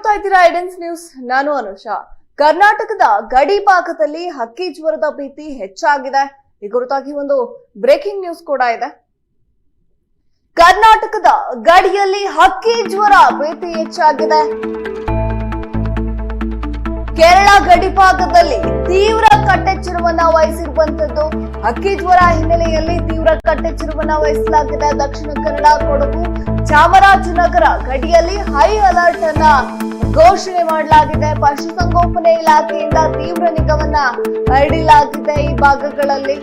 ನೋಡ್ತಾ ಇದ್ದೀರಾ ಐಡೆನ್ಸ್ ನ್ಯೂಸ್? ನಾನು ಅನುಷಾ. ಕರ್ನಾಟಕದ ಗಡಿ ಭಾಗದಲ್ಲಿ ಹಕ್ಕಿ ಜ್ವರದ ಭೀತಿ ಹೆಚ್ಚಾಗಿದೆ. ಈ ಕುರಿತಾಗಿ ಒಂದು ಬ್ರೇಕಿಂಗ್ ನ್ಯೂಸ್ ಕೂಡ ಇದೆ. ಕರ್ನಾಟಕದ ಗಡಿಯಲ್ಲಿ ಹಕ್ಕಿ ಜ್ವರ ಭೀತಿ ಹೆಚ್ಚಾಗಿದೆ. ಕೇರಳ ಗಡಿ ಭಾಗದಲ್ಲಿ ತೀವ್ರ ಕಟ್ಟೆಚ್ಚರವನ್ನ ವಹಿಸಿರುವಂತದ್ದು ಹಕ್ಕಿ ಜ್ವರ ಹಿನ್ನೆಲೆಯಲ್ಲಿ ತೀವ್ರ ಕಟ್ಟೆಚ್ಚರವನ್ನ ವಹಿಸಲಾಗಿದೆ. ದಕ್ಷಿಣ ಕನ್ನಡ, ಕೊಡಗು, ಚಾಮರಾಜನಗರ ಗಡಿಯಲ್ಲಿ ಹೈ ಅಲರ್ಟ್ ಅನ್ನ ಘೋಷಣೆ ಮಾಡಲಾಗಿದೆ. ಪಶುಸಂಗೋಪನೆ ಇಲಾಖೆಯಿಂದ ತೀವ್ರ ನಿಗವನ್ನ ಇಡಲಾಗಿದೆ ಈ ಭಾಗಗಳಲ್ಲಿ.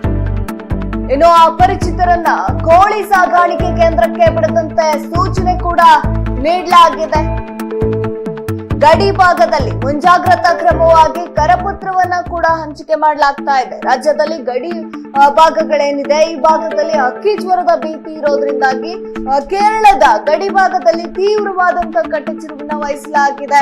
ಇನ್ನು ಅಪರಿಚಿತರನ್ನ ಕೋಳಿ ಸಾಗಾಣಿಕೆ ಕೇಂದ್ರಕ್ಕೆ ಬಿಡದಂತೆ ಸೂಚನೆ ಕೂಡ ನೀಡಲಾಗಿದೆ. ಗಡಿ ಭಾಗದಲ್ಲಿ ಮುಂಜಾಗ್ರತಾ ಕ್ರಮವಾಗಿ ಕರಪತ್ರವನ್ನ ಕೂಡ ಹಂಚಿಕೆ ಮಾಡಲಾಗ್ತಾ ಇದೆ. ರಾಜ್ಯದಲ್ಲಿ ಗಡಿ ಭಾಗಗಳೇನಿದೆ? ಈ ಭಾಗದಲ್ಲಿ ಅಕ್ಕಿ ಜ್ವರದ ಭೀತಿ ಇರೋದ್ರಿಂದಾಗಿ ಕೇರಳದ ಗಡಿ ಭಾಗದಲ್ಲಿ ತೀವ್ರವಾದಂತಹ ಕಟ್ಟೆಚ್ಚರವನ್ನ ವಹಿಸಲಾಗಿದೆ.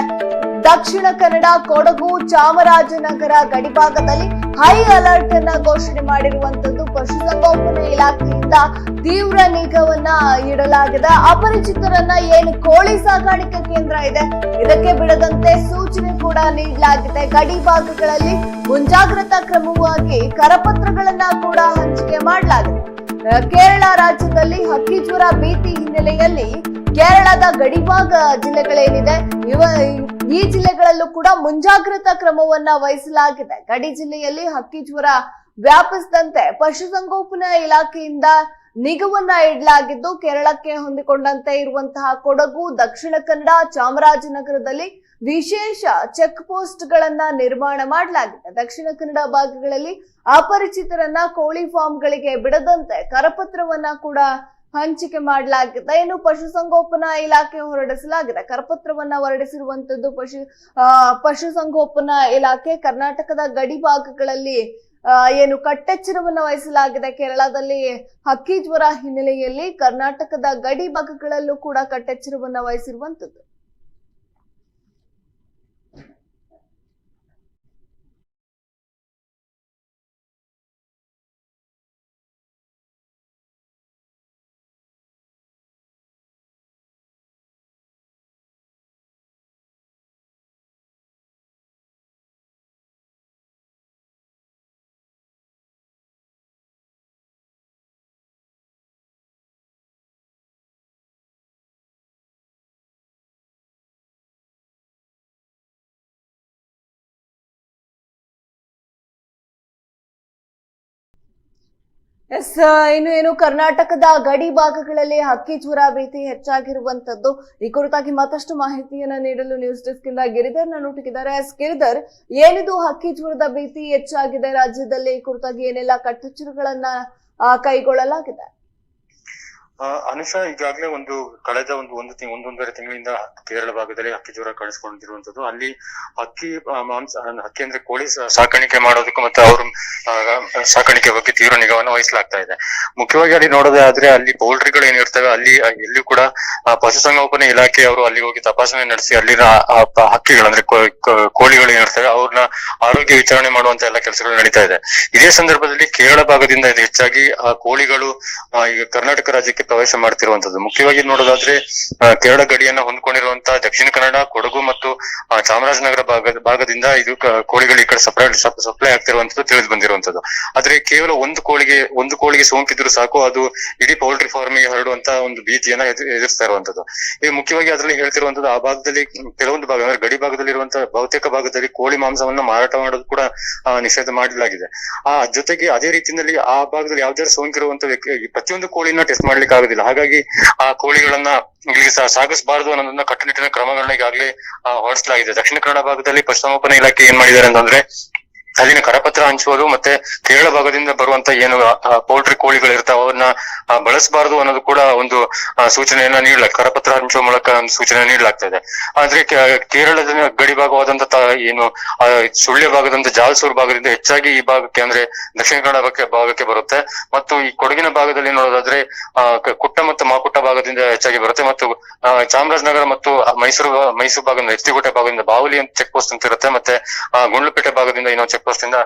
ದಕ್ಷಿಣ ಕನ್ನಡ, ಕೊಡಗು, ಚಾಮರಾಜನಗರ ಗಡಿ ಭಾಗದಲ್ಲಿ ಹೈ ಅಲರ್ಟ್ ಅನ್ನ ಘೋಷಣೆ ಮಾಡಿರುವಂತದ್ದು ಪಶುಸಂಗೋಪನಾ ಇಲಾಖೆಯಿಂದ ತೀವ್ರ ನಿಗಾವನ್ನ ಇಡಲಾಗಿದೆ. ಅಪರಿಚಿತರನ್ನ ಏನು ಕೋಳಿ ಸಾಕಾಣಿಕೆ ಕೇಂದ್ರ ಇದೆ? ಇದಕ್ಕೆ ಬಿಡದಂತೆ ಸೂಚನೆ ಕೂಡ ನೀಡಲಾಗಿದೆ. ಗಡಿ ಭಾಗಗಳಲ್ಲಿ ಮುಂಜಾಗ್ರತಾ ಕ್ರಮವಾಗಿ ಕರಪತ್ರಗಳನ್ನ ಕೂಡ ಹಂಚಿಕೆ ಮಾಡಲಾಗಿದೆ. ಕೇರಳ ರಾಜ್ಯದಲ್ಲಿ ಹಕ್ಕಿ ಜ್ವರ ಭೀತಿ ಹಿನ್ನೆಲೆಯಲ್ಲಿ ಕೇರಳದ ಗಡಿಭಾಗ ಜಿಲ್ಲೆಗಳೇನಿದೆ? ಇವ ಈ ಜಿಲ್ಲೆಗಳಲ್ಲೂ ಕೂಡ ಮುಂಜಾಗ್ರತಾ ಕ್ರಮವನ್ನ ವಹಿಸಲಾಗಿದೆ. ಗಡಿ ಜಿಲ್ಲೆಯಲ್ಲಿ ಹಕ್ಕಿ ಜ್ವರ ವ್ಯಾಪಿಸದಂತೆ ಪಶುಸಂಗೋಪನಾ ಇಲಾಖೆಯಿಂದ ನಿಗವನ್ನ ಇಡಲಾಗಿದ್ದು, ಕೇರಳಕ್ಕೆ ಹೊಂದಿಕೊಂಡಂತೆ ಇರುವಂತಹ ಕೊಡಗು, ದಕ್ಷಿಣ ಕನ್ನಡ, ಚಾಮರಾಜನಗರದಲ್ಲಿ ವಿಶೇಷ ಚೆಕ್ ಪೋಸ್ಟ್ ಗಳನ್ನ ನಿರ್ಮಾಣ ಮಾಡಲಾಗಿದೆ. ದಕ್ಷಿಣ ಕನ್ನಡ ಭಾಗಗಳಲ್ಲಿ ಅಪರಿಚಿತರನ್ನ ಕೋಳಿ ಫಾರ್ಮ್ಗಳಿಗೆ ಬಿಡದಂತೆ ಕರಪತ್ರವನ್ನ ಕೂಡ ಹಂಚಿಕೆ ಮಾಡಲಾಗಿದೆ. ಇನ್ನು ಪಶುಸಂಗೋಪನಾ ಇಲಾಖೆ ಹೊರಡಿಸಲಾಗಿದೆ. ಕರಪತ್ರವನ್ನ ಹೊರಡಿಸಿರುವಂತದ್ದು ಪಶು ಪಶುಸಂಗೋಪನಾ ಇಲಾಖೆ ಕರ್ನಾಟಕದ ಗಡಿ ಭಾಗಗಳಲ್ಲಿ ಏನು ಕಟ್ಟೆಚ್ಚರವನ್ನು ವಹಿಸಲಾಗಿದೆ. ಕೇರಳದಲ್ಲಿ ಹಕ್ಕಿ ಜ್ವರ ಹಿನ್ನೆಲೆಯಲ್ಲಿ ಕರ್ನಾಟಕದ ಗಡಿ ಭಾಗಗಳಲ್ಲೂ ಕೂಡ ಕಟ್ಟೆಚ್ಚರವನ್ನ ವಹಿಸಿರುವಂತದ್ದು. ಎಸ್ ಇನ್ನು ಏನು ಕರ್ನಾಟಕದ ಗಡಿ ಭಾಗಗಳಲ್ಲಿ ಹಕ್ಕಿ ಜ್ವರ ಭೀತಿ ಹೆಚ್ಚಾಗಿರುವಂತದ್ದು. ಈ ಕುರಿತಾಗಿ ಮತ್ತಷ್ಟು ಮಾಹಿತಿಯನ್ನ ನೀಡಲು ನ್ಯೂಸ್ ಡೆಸ್ಕ್ ಇಂದ ಗಿರಿಧರ್ ಹುಟ್ಟಿದ್ದಾರೆ. ಎಸ್, ಗಿರಿಧರ್, ಏನಿದು ಹಕ್ಕಿ ಜ್ವರದ ಭೀತಿ ಹೆಚ್ಚಾಗಿದೆ? ರಾಜ್ಯದಲ್ಲಿ ಈ ಕುರಿತಾಗಿ ಏನೆಲ್ಲ ಕಟ್ಟೆಚ್ಚರಗಳನ್ನ ಕೈಗೊಳ್ಳಲಾಗಿದೆ? ಅನುಷಾ ಈಗಾಗಲೇ ಒಂದು ಕಳೆದ ಒಂದು ಒಂದು ತಿಂಗ್, ಒಂದೊಂದೂವರೆ ತಿಂಗಳಿಂದ ಕೇರಳ ಭಾಗದಲ್ಲಿ ಹಕ್ಕಿ ಜ್ವರ ಕಾಣಿಸ್ಕೊಂಡಿರುವಂತದ್ದು. ಅಲ್ಲಿ ಅಕ್ಕಿ ಮಾಂಸ ಹಕ್ಕಿ ಅಂದ್ರೆ ಕೋಳಿ ಸಾಕಾಣಿಕೆ ಮಾಡೋದಕ್ಕೂ ಮತ್ತೆ ಅವ್ರ ಸಾಕಾಣಿಕೆ ಬಗ್ಗೆ ತೀವ್ರ ನಿಗಾವನ್ನು ವಹಿಸಲಾಗ್ತಾ ಇದೆ. ಮುಖ್ಯವಾಗಿ ಅಲ್ಲಿ ನೋಡೋದಾದ್ರೆ ಅಲ್ಲಿ ಪೌಲ್ಟ್ರಿಗಳು ಏನಿರ್ತವೆ, ಅಲ್ಲಿ, ಎಲ್ಲಿಯೂ ಕೂಡ ಪಶುಸಂಗೋಪನೆ ಇಲಾಖೆ ಅವರು ಅಲ್ಲಿ ಹೋಗಿ ತಪಾಸಣೆ ನಡೆಸಿ ಅಲ್ಲಿನ ಹಕ್ಕಿಗಳು ಅಂದ್ರೆ ಕೋಳಿಗಳು ಏನಿರ್ತವೆ, ಅವ್ರನ್ನ ಆರೋಗ್ಯ ವಿಚಾರಣೆ ಮಾಡುವಂತ ಎಲ್ಲ ಕೆಲಸಗಳು ನಡೀತಾ ಇದೆ. ಇದೇ ಸಂದರ್ಭದಲ್ಲಿ ಕೇರಳ ಭಾಗದಿಂದ ಹೆಚ್ಚಾಗಿ ಕೋಳಿಗಳು ಈಗ ಕರ್ನಾಟಕ ರಾಜ್ಯಕ್ಕೆ ಪ್ರವೇಶ ಮಾಡ್ತಿರುವಂತದ್ದು. ಮುಖ್ಯವಾಗಿ ನೋಡೋದಾದ್ರೆ ಕೇರಳ ಗಡಿಯನ್ನ ಹೊಂದ್ಕೊಂಡಿರುವಂತಹ ದಕ್ಷಿಣ ಕನ್ನಡ, ಕೊಡಗು ಮತ್ತು ಚಾಮರಾಜನಗರ ಭಾಗದ, ಭಾಗದಿಂದ ಇದು ಕೋಳಿಗಳು ಈ ಕಡೆ ಸಪ್ರೇಟ್ ಸಪ್ಲೈ ಆಗ್ತಿರುವಂತದ್ದು ತಿಳಿದು ಬಂದಿರುವಂತದ್ದು. ಆದ್ರೆ ಕೇವಲ ಒಂದು ಕೋಳಿಗೆ ಒಂದು ಕೋಳಿಗೆ ಸೋಂಕಿದ್ರು ಸಾಕು, ಅದು ಇಡೀ ಪೌಲ್ಟ್ರಿ ಫಾರ್ಮ್ಗೆ ಹರಡುವಂತ ಒಂದು ಭೀತಿಯನ್ನ ಎದುರಿಸ್ತಾ ಇರುವಂತದ್ದು. ಈಗ ಮುಖ್ಯವಾಗಿ ಅದರಲ್ಲಿ ಹೇಳ್ತಿರುವಂತದ್ದು, ಆ ಭಾಗದಲ್ಲಿ, ಕೆಲವೊಂದು ಭಾಗ, ಅಂದ್ರೆ ಗಡಿ ಭಾಗದಲ್ಲಿ ಇರುವಂತಹ ಬಹುತೇಕ ಭಾಗದಲ್ಲಿ ಕೋಳಿ ಮಾಂಸವನ್ನ ಮಾರಾಟ ಮಾಡೋದು ಕೂಡ ನಿಷೇಧ ಮಾಡಲಾಗಿದೆ. ಆ, ಜೊತೆಗೆ ಅದೇ ರೀತಿಯಲ್ಲಿ ಆ ಭಾಗದಲ್ಲಿ ಯಾವ್ದಾದ್ರು ಸೋಂಕಿರುವಂತ ಪ್ರತಿಯೊಂದು ಕೋಳಿನ ಟೆಸ್ಟ್ ಮಾಡ್ಲಿಕ್ಕೆ ಆಗುದಿಲ್ಲ ಹಾಗಾಗಿ ಆ ಕೋಳಿಗಳನ್ನ ಇಲ್ಲಿಗೆ ಸಾಗಿಸಬಾರದು ಅನ್ನೋದನ್ನ ಕಟ್ಟುನಿಟ್ಟಿನ ಕ್ರಮಗಳನ್ನ ಈಗಾಗಲೇ ಹೊರಡಿಸಲಾಗಿದೆ. ದಕ್ಷಿಣ ಕನ್ನಡ ಭಾಗದಲ್ಲಿ ಪಶುಸಂಗೋಪನಾ ಇಲಾಖೆ ಏನ್ ಮಾಡಿದ್ದಾರೆ ಅಂತಂದ್ರೆ ಅಲ್ಲಿನ ಕರಪತ್ರ ಹಂಚುವುದು ಮತ್ತೆ ಕೇರಳ ಭಾಗದಿಂದ ಬರುವಂತ ಏನು ಪೌಲ್ಟ್ರಿ ಕೋಳಿಗಳು ಇರ್ತಾವ ಅವನ್ನ ಬಳಸಬಾರದು ಅನ್ನೋದು ಕೂಡ ಒಂದು ಸೂಚನೆಯನ್ನ ನೀಡಲಾಗ ಕರಪತ್ರ ಹಂಚುವ ಮೂಲಕ ಒಂದು ಸೂಚನೆ ನೀಡಲಾಗ್ತಾ ಇದೆ ಆದ್ರೆ ಕೇರಳದ ಗಡಿ ಭಾಗವಾದಂತ ಏನು ಸುಳ್ಯ ಭಾಗದಂತ ಜಾಲ್ಸೂರ್ ಭಾಗದಿಂದ ಹೆಚ್ಚಾಗಿ ಈ ಭಾಗಕ್ಕೆ ಅಂದ್ರೆ ದಕ್ಷಿಣ ಕನ್ನಡ ಭಾಗಕ್ಕೆ ಬರುತ್ತೆ. ಮತ್ತು ಈ ಕೊಡಗಿನ ಭಾಗದಲ್ಲಿ ನೋಡೋದಾದ್ರೆ ಕುಟ್ಟ ಮತ್ತು ಮಾಕುಟ್ಟ ಭಾಗದಿಂದ ಹೆಚ್ಚಾಗಿ ಬರುತ್ತೆ. ಮತ್ತು ಚಾಮರಾಜನಗರ ಮತ್ತು ಮೈಸೂರು ಮೈಸೂರು ಭಾಗದಿಂದ ಎತ್ತಿಕೋಟೆ ಭಾಗದಿಂದ ಬಾವಲಿ ಅಂತ ಚೆಕ್ ಪೋಸ್ಟ್ ಅಂತ ಇರುತ್ತೆ. ಮತ್ತೆ ಗುಂಡ್ಲುಪೇಟೆ ಭಾಗದಿಂದ ಇನ್ನೊಂದು ಚೆಕ್ ಪೋಸ್ಟ್ ಇಂದ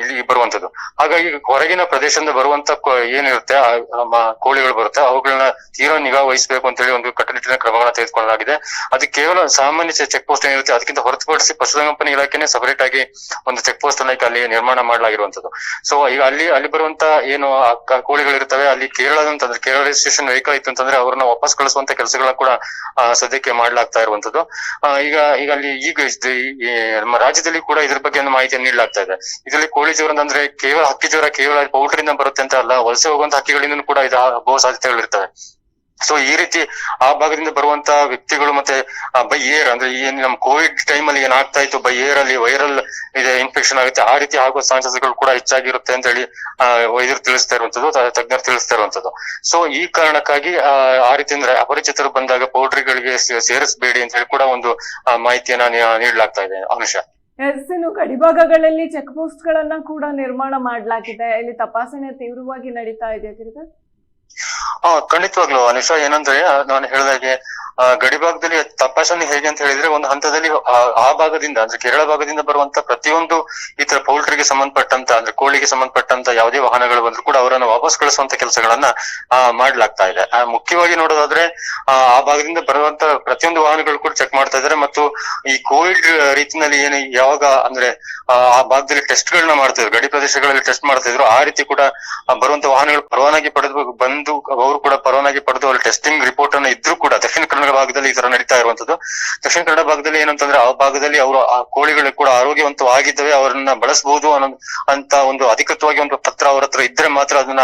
ಇಲ್ಲಿ ಬರುವಂತದ್ದು. ಹಾಗಾಗಿ ಹೊರಗಿನ ಪ್ರದೇಶದಿಂದ ಬರುವಂತ ಏನಿರುತ್ತೆ ಕೋಳಿಗಳು ಬರುತ್ತೆ, ಅವುಗಳನ್ನ ತೀರಾ ನಿಗಾ ವಹಿಸಬೇಕು ಅಂತ ಹೇಳಿ ಒಂದು ಕಟ್ಟುನಿಟ್ಟಿನ ಕ್ರಮಗಳನ್ನ ತೆಗೆದುಕೊಳ್ಳಲಾಗಿದೆ. ಅದು ಕೇವಲ ಸಾಮಾನ್ಯ ಚೆಕ್ ಪೋಸ್ಟ್ ಏನಿರುತ್ತೆ ಅದಕ್ಕಿಂತ ಹೊರತುಪಡಿಸಿ ಪಶುಸಂಗೋಪನೆ ಇಲಾಖೆನೆ ಸಪರೇಟ್ ಆಗಿ ಒಂದು ಚೆಕ್ ಪೋಸ್ಟ್ ಅನ್ನ ಅಲ್ಲಿ ನಿರ್ಮಾಣ ಮಾಡಲಾಗಿರುವಂತದ್ದು. ಸೊ ಈಗ ಅಲ್ಲಿ ಅಲ್ಲಿ ಬರುವಂತ ಏನು ಕೋಳಿಗಳಿರ್ತವೆ ಅಲ್ಲಿ ಕೇರಳದಂತಂದ್ರೆ ಕೇರಳ ರಿಜಿಸ್ಟ್ರೇಷನ್ ವೆಹಿಕಲ್ ಇತ್ತು ಅಂತಂದ್ರೆ ಅವ್ರನ್ನ ವಾಪಸ್ ಕಳಿಸುವಂತ ಕೆಲಸಗಳನ್ನ ಕೂಡ ಸದ್ಯಕ್ಕೆ ಮಾಡ್ಲಾಗ್ತಾ ಇರುವಂತದ್ದು. ಈಗ ಈಗ ಅಲ್ಲಿ ಈಗ ನಮ್ಮ ರಾಜ್ಯದಲ್ಲಿ ಕೂಡ ಇದ್ರ ಬಗ್ಗೆ ಒಂದು ಮಾಹಿತಿ ನೀಡಲಾಗ್ತಾ ಇದೆ ಇದರಲ್ಲಿ ಕೋಳಿ ಜ್ವರ ಅಂದ್ರೆ ಕೇವಲ ಹಕ್ಕಿ ಜ್ವರ ಕೇವಲ ಪೌಲ್ಟ್ರಿಂದ ಬರುತ್ತೆ ಅಂತ ಅಲ್ಲ ವಲಸೆ ಹೋಗುವಂತ ಹಕ್ಕಿಗಳಿಂದ ಕೂಡ ಇದು ಬಹು ಸಾಧ್ಯತೆಗಳು ಇರ್ತವೆ ಸೊ ಈ ರೀತಿ ಆ ಭಾಗದಿಂದ ಬರುವಂತ ವ್ಯಕ್ತಿಗಳು ಮತ್ತೆ ಬೈ ಏರ್ ಅಂದ್ರೆ ಏನ್ ನಮ್ ಕೋವಿಡ್ ಟೈಮ್ ಅಲ್ಲಿ ಏನಾಗ್ತಾ ಇತ್ತು ಬೈ ಏರ್ ಅಲ್ಲಿ ವೈರಲ್ ಇದೆ ಇನ್ಫೆಕ್ಷನ್ ಆಗುತ್ತೆ ಆ ರೀತಿ ಆಗುವ ಚಾನ್ಸಸ್ಗಳು ಕೂಡ ಹೆಚ್ಚಾಗಿರುತ್ತೆ ಅಂತ ಹೇಳಿ ವೈದ್ಯರು ತಿಳಿಸ್ತಾ ಇರುವಂತದ್ದು ತಜ್ಞರು ತಿಳಿಸ್ತಾ ಇರುವಂತದ್ದು ಸೊ ಈ ಕಾರಣಕ್ಕಾಗಿ ಆ, ರೀತಿ ಅಂದ್ರೆ ಅಪರಿಚಿತರು ಬಂದಾಗ ಪೌಲ್ಟ್ರಿಗಳಿಗೆ ಸೇರಿಸಬೇಡಿ ಅಂತ ಹೇಳಿ ಕೂಡ ಒಂದು ಮಾಹಿತಿಯನ್ನ ನೀಡಲಾಗ್ತಾ ಇದೆ. ಅನುಷ. ಎಸ್ ಇನ್ನು ಗಡಿಭಾಗಗಳಲ್ಲಿ ಚೆಕ್ ಪೋಸ್ಟ್ ಗಳನ್ನ ಕೂಡ ನಿರ್ಮಾಣ ಮಾಡಲಾಗಿದೆ. ಇಲ್ಲಿ ತಪಾಸಣೆ ತೀವ್ರವಾಗಿ ನಡೀತಾ ಇದೆ ಗಿರಿಧರ್ ಖಂಡಿತವಾಗ್ಲು ಅನಿಶಾ, ಏನಂದ್ರೆ, ನಾನು ಹೇಳಿದಾಗೆ ಗಡಿ ಭಾಗದಲ್ಲಿ ತಪಾಸಣೆ ಹೇಗೆ ಅಂತ ಹೇಳಿದ್ರೆ ಒಂದು ಹಂತದಲ್ಲಿ, ಆ ಭಾಗದಿಂದ, ಅಂದ್ರೆ ಕೇರಳ ಭಾಗದಿಂದ ಬರುವಂತ ಪ್ರತಿಯೊಂದು ಈ ತರ ಪೌಲ್ಟ್ರಿಗೆ ಸಂಬಂಧಪಟ್ಟಂತ, ಅಂದ್ರೆ ಕೋಳಿಗೆ ಸಂಬಂಧಪಟ್ಟಂತ ಯಾವುದೇ ವಾಹನಗಳು ಬಂದ್ರು ಕೂಡ ಅವರನ್ನು ವಾಪಸ್ ಕಳಿಸುವಂತ ಕೆಲಸಗಳನ್ನ ಮಾಡ್ಲಾಗ್ತಾ ಇದೆ. ಮುಖ್ಯವಾಗಿ ನೋಡೋದಾದ್ರೆ, ಆ ಭಾಗದಿಂದ ಬರುವಂತ ಪ್ರತಿಯೊಂದು ವಾಹನಗಳು ಕೂಡ ಚೆಕ್ ಮಾಡ್ತಾ ಇದ್ದಾರೆ ಮತ್ತು ಈ ಕೋವಿಡ್ ರೀತಿನಲ್ಲಿ ಏನು ಯಾವಾಗ, ಅಂದ್ರೆ, ಆ ಭಾಗದಲ್ಲಿ ಟೆಸ್ಟ್ ಗಳನ್ನ ಮಾಡ್ತಾ ಇದ್ರು, ಗಡಿ ಪ್ರದೇಶಗಳಲ್ಲಿ ಟೆಸ್ಟ್ ಮಾಡ್ತಾ ಇದ್ರು, ಆ ರೀತಿ ಕೂಡ ಬರುವಂತ ವಾಹನಗಳು ಪರವಾನಗಿ ಪಡೆದು ಬಂದು, ಅವರು ಕೂಡ ಪರವಾನಗಿ ಪಡೆದು ಅಲ್ಲಿ ಟೆಸ್ಟಿಂಗ್ ರಿಪೋರ್ಟ್ ಅನ್ನ ಇದ್ರೂ ಕೂಡ, ದಕ್ಷಿಣ ಕನ್ನಡ ಭಾಗದಲ್ಲಿ ಈ ತರ ನಡೀತಾ ಇರುವಂತದ್ದು. ದಕ್ಷಿಣ ಕನ್ನಡ ಭಾಗದಲ್ಲಿ ಏನಂತಂದ್ರೆ ಆ ಭಾಗದಲ್ಲಿ ಅವರು ಆ ಕೋಳಿಗಳು ಕೂಡ ಆರೋಗ್ಯವಂತವಾಗಿದ್ದವೆ ಅವರನ್ನ ಬಳಸಬಹುದು ಅನ್ನೋ ಅಂತ ಒಂದು ಅಧಿಕೃತವಾಗಿ ಒಂದು ಪತ್ರ ಅವ್ರ ಹತ್ರ ಇದ್ರೆ ಮಾತ್ರ ಅದನ್ನ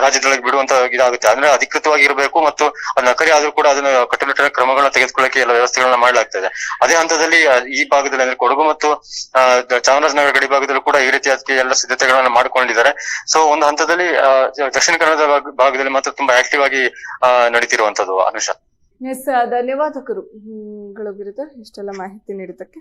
ರಾಜ್ಯದೊಳಗೆ ಬಿಡುವಂತ ಇದಾಗುತ್ತೆ. ಅಂದ್ರೆ ಅಧಿಕೃತವಾಗಿ ಇರಬೇಕು ಮತ್ತು ನಕಲಿ ಆದ್ರೂ ಕೂಡ ಅದನ್ನ ಕಟ್ಟುನಿಟ್ಟಿನ ಕ್ರಮಗಳನ್ನ ತೆಗೆದುಕೊಳ್ಳಕ್ಕೆ ಎಲ್ಲ ವ್ಯವಸ್ಥೆಗಳನ್ನ ಮಾಡಲಾಗ್ತದೆ. ಅದೇ ಹಂತದಲ್ಲಿ ಈ ಭಾಗದಲ್ಲಿ ಅಂದ್ರೆ ಕೊಡಗು ಮತ್ತು ಚಾಮರಾಜನಗರ ಗಡಿ ಭಾಗದಲ್ಲೂ ಕೂಡ ಈ ರೀತಿ ಎಲ್ಲ ಸಿದ್ಧತೆಗಳನ್ನ ಮಾಡ್ಕೊಂಡಿದ್ದಾರೆ. ಸೊ ಒಂದು ಹಂತದಲ್ಲಿ ದಕ್ಷಿಣ ಕನ್ನಡ ಭಾಗ- ಭಾಗದಲ್ಲಿ ಮಾತ್ರ ತುಂಬಾ ಆಕ್ಟಿವ್ ಆಗಿ ನಡೀತಿರುವಂತದ್ದು ಅನುಷಾ. ಎಸ್ ಧನ್ಯವಾದಕರು. ಗಳು ಗಿರಿಧರ್ ಇಷ್ಟೆಲ್ಲ ಮಾಹಿತಿ ನೀಡಿದ್ದಕ್ಕೆ.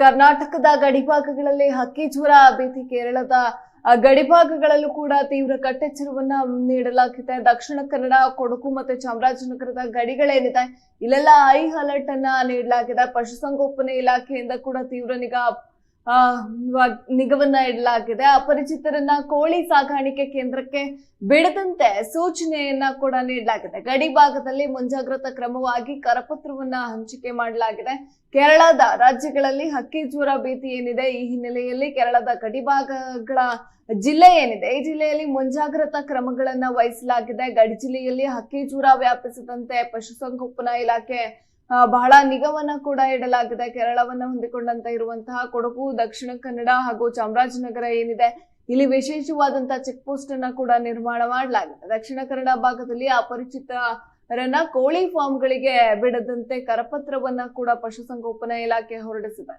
ಕರ್ನಾಟಕದ ಗಡಿಭಾಗಗಳಲ್ಲಿ ಹಕ್ಕಿ ಜ್ವರ ಭೀತಿ ಕೇರಳದ ಗಡಿಭಾಗಗಳಲ್ಲೂ ಕೂಡ ತೀವ್ರ ಕಟ್ಟೆಚ್ಚರವನ್ನ ನೀಡಲಾಗಿದೆ. ದಕ್ಷಿಣ ಕನ್ನಡ, ಕೊಡಗು ಮತ್ತೆ ಚಾಮರಾಜನಗರದ ಗಡಿಗಳೇನಿದೆ, ಇಲ್ಲೆಲ್ಲ ಹೈ ಅಲರ್ಟ್ ಅನ್ನ ನೀಡಲಾಗಿದೆ. ಪಶುಸಂಗೋಪನೆ ಇಲಾಖೆಯಿಂದ ಕೂಡ ತೀವ್ರ ನಿಗಾ ನಿಗವನ್ನ ಇಡಲಾಗಿದೆ. ಅಪರಿಚಿತರನ್ನ ಕೋಳಿ ಸಾಕಾಣಿಕೆ ಕೇಂದ್ರಕ್ಕೆ ಬಿಡದಂತೆ ಸೂಚನೆಯನ್ನ ಕೂಡ ನೀಡಲಾಗಿದೆ. ಗಡಿ ಭಾಗದಲ್ಲಿ ಮುಂಜಾಗ್ರತಾ ಕ್ರಮವಾಗಿ ಕರಪತ್ರವನ್ನ ಹಂಚಿಕೆ ಮಾಡಲಾಗಿದೆ. ಕೇರಳದ ರಾಜ್ಯಗಳಲ್ಲಿ ಹಕ್ಕಿ ಜ್ವರ ಭೀತಿ ಏನಿದೆ? ಈ ಹಿನ್ನೆಲೆಯಲ್ಲಿ ಕೇರಳದ ಗಡಿಭಾಗಗಳ ಜಿಲ್ಲೆ ಏನಿದೆ? ಈ ಜಿಲ್ಲೆಯಲ್ಲಿ ಮುಂಜಾಗ್ರತಾ ಕ್ರಮಗಳನ್ನ ವಹಿಸಲಾಗಿದೆ. ಗಡಿ ಜಿಲ್ಲೆಯಲ್ಲಿ ಹಕ್ಕಿ ಜ್ವರ ವ್ಯಾಪಿಸದಂತೆ ಪಶುಸಂಗೋಪನಾ ಇಲಾಖೆ ಬಹಳ ನಿಗಮನ ಕೂಡ ಇಡಲಾಗಿದೆ. ಕೇರಳವನ್ನ ಹೊಂದಿಕೊಂಡಂತ ಇರುವಂತಹ ಕೊಡಗು, ದಕ್ಷಿಣ ಕನ್ನಡ ಹಾಗೂ ಚಾಮರಾಜನಗರ ಏನಿದೆ, ಇಲ್ಲಿ ವಿಶೇಷವಾದಂತಹ ಚೆಕ್ ಪೋಸ್ಟ್ ಅನ್ನ ಕೂಡ ನಿರ್ಮಾಣ ಮಾಡಲಾಗಿದೆ. ದಕ್ಷಿಣ ಕನ್ನಡ ಭಾಗದಲ್ಲಿ ಅಪರಿಚಿತರನ್ನ ಕೋಳಿ ಫಾರ್ಮ್ಗಳಿಗೆ ಬಿಡದಂತೆ ಕರಪತ್ರವನ್ನ ಕೂಡ ಪಶುಸಂಗೋಪನಾ ಇಲಾಖೆ ಹೊರಡಿಸಿದೆ.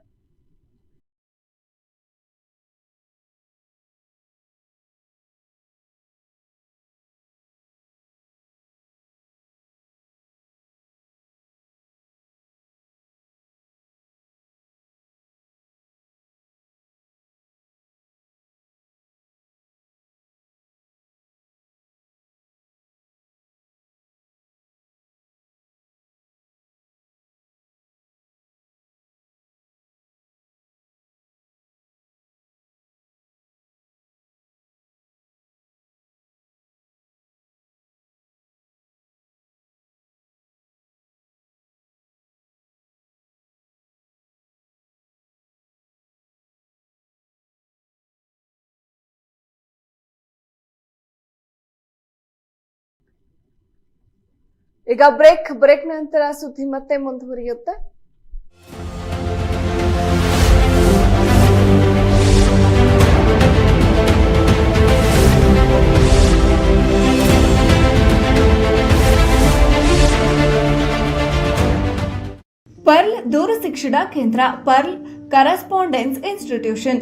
ಈಗ ಬ್ರೇಕ್ ಬ್ರೇಕ್ ನಂತರ ಸುದ್ದಿ ಮತ್ತೆ ಮುಂದುವರಿಯುತ್ತೆ. ಪರ್ಲ್ ದೂರ ಶಿಕ್ಷಣ ಕೇಂದ್ರ Pearl correspondence institution.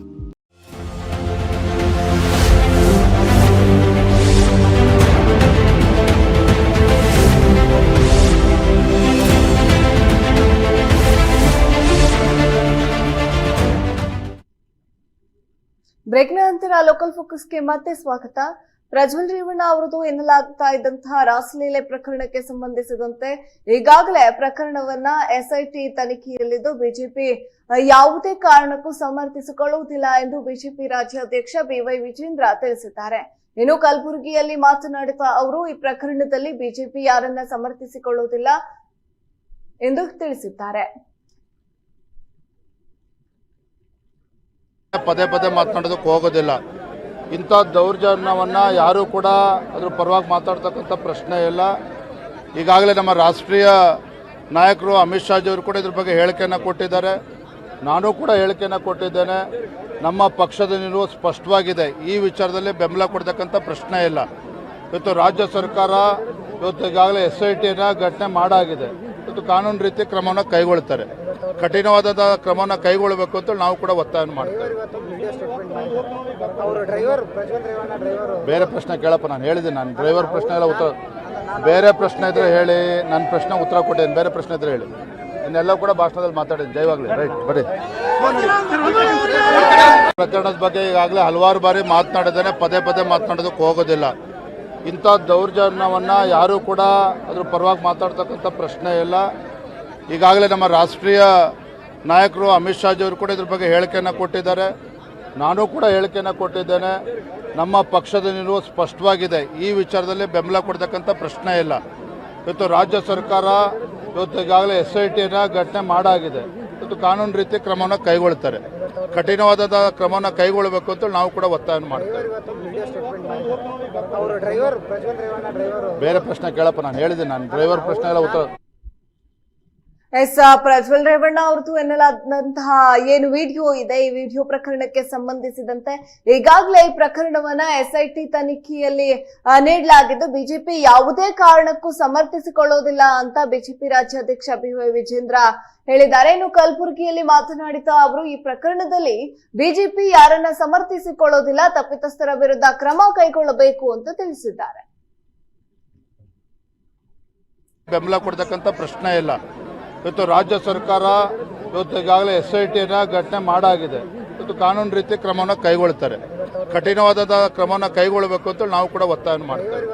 ನಂತರ ಲೋಕಲ್ ಫೋಕಸ್ಗೆ ಮತ್ತೆ ಸ್ವಾಗತ. ಪ್ರಜ್ವಲ್ ರೇವಣ್ಣ ಅವರದು ಎನ್ನಲಾಗ್ತಾ ಇದ್ದಂತಹ ರಾಸಲೀಲೆ ಪ್ರಕರಣಕ್ಕೆ ಸಂಬಂಧಿಸಿದಂತೆ ಈಗಾಗಲೇ ಪ್ರಕರಣವನ್ನ ಎಸ್ಐಟಿ ತನಿಖೆಯಲ್ಲಿದ್ದು ಬಿಜೆಪಿ ಯಾವುದೇ ಕಾರಣಕ್ಕೂ ಸಮರ್ಥಿಸಿಕೊಳ್ಳುವುದಿಲ್ಲ ಎಂದು ಬಿಜೆಪಿ ರಾಜ್ಯಾಧ್ಯಕ್ಷ ಬಿವೈ ವಿಜೇಂದ್ರ ತಿಳಿಸಿದ್ದಾರೆ. ಇನ್ನು ಕಲಬುರಗಿಯಲ್ಲಿ ಮಾತನಾಡಿದ ಅವರು, ಈ ಪ್ರಕರಣದಲ್ಲಿ ಬಿಜೆಪಿ ಯಾರನ್ನ ಸಮರ್ಥಿಸಿಕೊಳ್ಳುವುದಿಲ್ಲ ಎಂದು ತಿಳಿಸಿದ್ದಾರೆ. ಪದೇ ಪದೇ ಮಾತನಾಡೋದಕ್ಕೆ ಹೋಗೋದಿಲ್ಲ. ಇಂಥ ದೌರ್ಜನ್ಯವನ್ನು ಯಾರೂ ಕೂಡ ಅದ್ರ ಪರವಾಗಿ ಮಾತಾಡ್ತಕ್ಕಂಥ ಪ್ರಶ್ನೆ ಇಲ್ಲ. ಈಗಾಗಲೇ ನಮ್ಮ ರಾಷ್ಟ್ರೀಯ ನಾಯಕರು ಅಮಿತ್ ಶಾಜಿಯವರು ಕೂಡ ಇದ್ರ ಬಗ್ಗೆ ಹೇಳಿಕೆಯನ್ನು ಕೊಟ್ಟಿದ್ದಾರೆ. ನಾನು ಕೂಡ ಹೇಳಿಕೆಯನ್ನು ಕೊಟ್ಟಿದ್ದೇನೆ. ನಮ್ಮ ಪಕ್ಷದ ನಿಲುವು ಸ್ಪಷ್ಟವಾಗಿದೆ. ಈ ವಿಚಾರದಲ್ಲಿ ಬೆಂಬಲ ಕೊಡ್ತಕ್ಕಂಥ ಪ್ರಶ್ನೆ ಇಲ್ಲ. ಇವತ್ತು ರಾಜ್ಯ ಸರ್ಕಾರ ಇವತ್ತು ಈಗಾಗಲೇ ಎಸ್ ಐ ಟಿನ ಘಟನೆ ಮಾಡಾಗಿದೆ. ಇವತ್ತು ಕಾನೂನು ರೀತಿ ಕ್ರಮವನ್ನು ಕೈಗೊಳ್ತಾರೆ ಕಠಿಣವಾದ ಕ್ರಮವನ್ನು ಕೈಗೊಳ್ಳಬೇಕು ಅಂತ ನಾವು ಕೂಡ ಒತ್ತಾಯ ಮಾಡ್ತೇವೆ. ಬೇರೆ ಪ್ರಶ್ನೆ ಕೇಳಪ್ಪ ನಾನು ಹೇಳಿದ್ದೀನಿ. ನಾನು ಡ್ರೈವರ್ ಪ್ರಶ್ನೆ ಎಲ್ಲ ಉತ್ತರ ಬೇರೆ ಪ್ರಶ್ನೆ ಇದ್ರೆ ಹೇಳಿ ನನ್ನ ಪ್ರಶ್ನೆ ಉತ್ತರ ಕೊಟ್ಟೇನೆ ಬೇರೆ ಪ್ರಶ್ನೆ ಇದ್ರೆ ಹೇಳಿ. ಇನ್ನೆಲ್ಲ ಕೂಡ ಭಾಷಣದಲ್ಲಿ ಮಾತಾಡಿದ್ದೀನಿ. ಜೈವಾಗ್ಲಿ ರೈಟ್ ಬರೀ ಪ್ರಕರಣದ ಬಗ್ಗೆ ಈಗಾಗಲೇ ಹಲವಾರು ಬಾರಿ ಮಾತನಾಡಿದ್ದೇನೆ. ಪದೇ ಪದೇ ಮಾತನಾಡೋದಕ್ಕೆ ಹೋಗೋದಿಲ್ಲ. ಇಂಥ ದೌರ್ಜನ್ಯವನ್ನು ಯಾರೂ ಕೂಡ ಅದ್ರ ಪರವಾಗಿ ಮಾತಾಡ್ತಕ್ಕಂಥ ಪ್ರಶ್ನೆ ಇಲ್ಲ. ಈಗಾಗಲೇ ನಮ್ಮ ರಾಷ್ಟ್ರೀಯ ನಾಯಕರು ಅಮಿತ್ ಶಾಜಿಯವರು ಕೂಡ ಇದ್ರ ಬಗ್ಗೆ ಹೇಳಿಕೆಯನ್ನು ಕೊಟ್ಟಿದ್ದಾರೆ. ನಾನು ಕೂಡ ಹೇಳಿಕೆಯನ್ನು ಕೊಟ್ಟಿದ್ದೇನೆ. ನಮ್ಮ ಪಕ್ಷದ ನಿಲುವು ಸ್ಪಷ್ಟವಾಗಿದೆ. ಈ ವಿಚಾರದಲ್ಲಿ ಬೆಂಬಲ ಕೊಡ್ತಕ್ಕಂಥ ಪ್ರಶ್ನೆ ಇಲ್ಲ. ಇವತ್ತು ರಾಜ್ಯ ಸರ್ಕಾರ ಇವತ್ತು ಈಗಾಗಲೇ ಎಸ್ ಐ ಟಿನ ಘಟನೆ ಮಾಡಾಗಿದೆ. ಇವತ್ತು ಕಾನೂನು ರೀತಿ ಕ್ರಮವನ್ನು ಕೈಗೊಳ್ತಾರೆ. ಕಠಿಣವಾದ ಕ್ರಮವನ್ನು ಕೈಗೊಳ್ಳಬೇಕು ಅಂತ ನಾವು ಕೂಡ ಒತ್ತಾಯ ಮಾಡ್ತೇವೆ. ಬೇರೆ ಪ್ರಶ್ನೆ ಕೇಳಪ್ಪ, ನಾನು ಹೇಳಿದ್ದೀನಿ. ನಾನು ಡ್ರೈವರ್ ಪ್ರಶ್ನೆ ಎಲ್ಲ ಉತ್ತರ ಎಸ್ ಪ್ರಜ್ವಲ್ ರೇವಣ್ಣ ಅವ್ರದ್ದು ಎನ್ನಲಾದಂತಹ ಏನು ವಿಡಿಯೋ ಇದೆ ಈ ವಿಡಿಯೋ ಪ್ರಕರಣಕ್ಕೆ ಸಂಬಂಧಿಸಿದಂತೆ ಈಗಾಗಲೇ ಈ ಪ್ರಕರಣವನ್ನ ಎಸ್ಐಟಿ ತನಿಖೆಯಲ್ಲಿ ಆ, ನೀಡಲಾಗಿದ್ದು ಬಿಜೆಪಿ ಯಾವುದೇ ಕಾರಣಕ್ಕೂ ಸಮರ್ಥಿಸಿಕೊಳ್ಳೋದಿಲ್ಲ ಅಂತ ಬಿಜೆಪಿ ರಾಜ್ಯಾಧ್ಯಕ್ಷ ಬಿ ವಿಜೇಂದ್ರ ಹೇಳಿದ್ದಾರೆ. ಇನ್ನು ಕಲಬುರಗಿಯಲ್ಲಿ ಮಾತನಾಡಿದ ಅವರು ಈ ಪ್ರಕರಣದಲ್ಲಿ ಬಿಜೆಪಿ ಯಾರನ್ನ ಸಮರ್ಥಿಸಿಕೊಳ್ಳೋದಿಲ್ಲ ತಪ್ಪಿತಸ್ಥರ ವಿರುದ್ಧ ಕ್ರಮ ಕೈಗೊಳ್ಳಬೇಕು ಅಂತ ತಿಳಿಸಿದ್ದಾರೆ. ಬೆಂಬಲ ಕೊಡ್ತಕ್ಕಂಥ ಪ್ರಶ್ನೆ ಇಲ್ಲ. ಇವತ್ತು ರಾಜ್ಯ ಸರ್ಕಾರ ಇವತ್ತು ಈಗಾಗಲೇ ಎಸ್ ಐ ಟಿನ ಘಟನೆ ಮಾಡಾಗಿದೆ. ಇವತ್ತು ಕಾನೂನು ರೀತಿ ಕ್ರಮವನ್ನು ಕೈಗೊಳ್ತಾರೆ. ಕಠಿಣವಾದ ಕ್ರಮವನ್ನು ಕೈಗೊಳ್ಳಬೇಕು ಅಂತ ನಾವು ಕೂಡ ಒತ್ತಾಯ ಮಾಡ್ತೇವೆ